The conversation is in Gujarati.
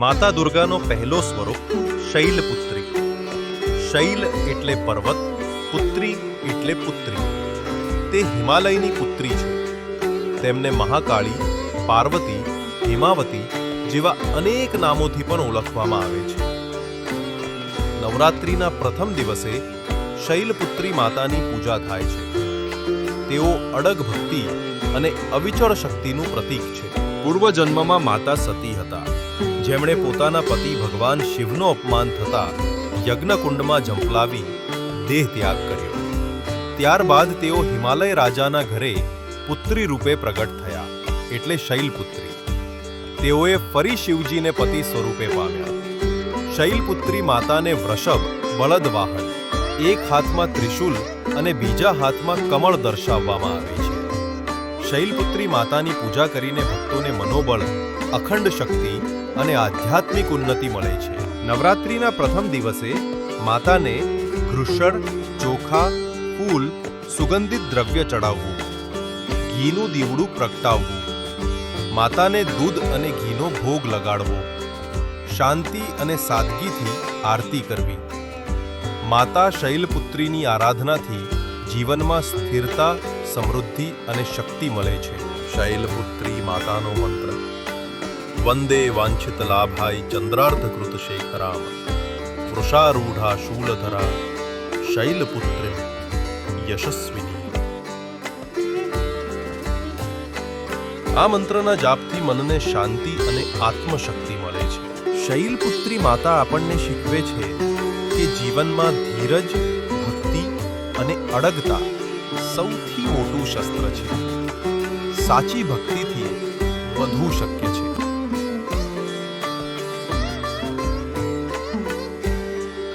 માતા દુર્ગાનો પહેલો સ્વરૂપ શૈલપુત્રી. શૈલ એટલે પર્વત, પુત્રી એટલે પુત્રી. તે હિમાલયની પુત્રી છે. તેમને મહાકાળી, પાર્વતી, હિમાવતી જેવા અનેક નામોથી પણ ઓળખવામાં આવે છે. નવરાત્રિના પ્રથમ દિવસે શૈલપુત્રી માતાની પૂજા થાય છે. તેઓ અડગ ભક્તિ અને અવિચળ શક્તિનું પ્રતીક છે. પૂર્વજન્મમાં માતા સતી હતા. જેમણે પોતાના પતિ ભગવાન શિવનો અપમાન થતા યજ્ઞકુંડમાં ઝંપલાવી દેહ ત્યાગ કર્યો. ત્યારબાદ તેઓ હિમાલય રાજાના ઘરે પુત્રી રૂપે પ્રગટ થયા, એટલે શૈલપુત્રી. તેઓએ ફરી શિવજીને પતિ સ્વરૂપે પામ્યા. શૈલપુત્રી માતાને વૃષભ, બળદવાહન, એક હાથમાં ત્રિશૂલ અને બીજા હાથમાં કમળ દર્શાવવામાં આવે છે. શૈલપુત્રી માતાની પૂજા કરીને ભક્તોને મનોબળ અખંડ શક્તિ અને આધ્યાત્મિક ઉન્નતિ મળે છે. નવરાત્રિના પ્રથમ દિવસે માતાને ઘૃષણ ચોખા, ફૂલ, સુગંધિત દ્રવ્ય ચડાવવું, ઘીનું દીવડું પ્રગટાવવું, માતાને દૂધ અને ઘીનો ભોગ લગાડવો, શાંતિ અને સાદગીથી આરતી કરવી. માતા શૈલપુત્રીની આરાધનાથી જીવનમાં સ્થિરતા, સમૃદ્ધિ અને શક્તિ મળે છે. શૈલપુત્રી માતાનો મંત્ર. વંદે વાંછિત લાભાય ચંદ્રાર્ધકૃત શેખરામ વૃષારૂઢા શૂલધરા શૈલપુત્રી યશસ્વિની. આ મંત્રના જાપથી મનને શાંતિ અને આત્મશક્તિ મળે છે. શૈલપુત્રી માતા આપણને શીખવે છે કે જીવનમાં ધીરજ, ભક્તિ અને અડગતા સૌથી મોટું શસ્ત્ર છે. સાચી ભક્તિથી વધુ શક્ય છે.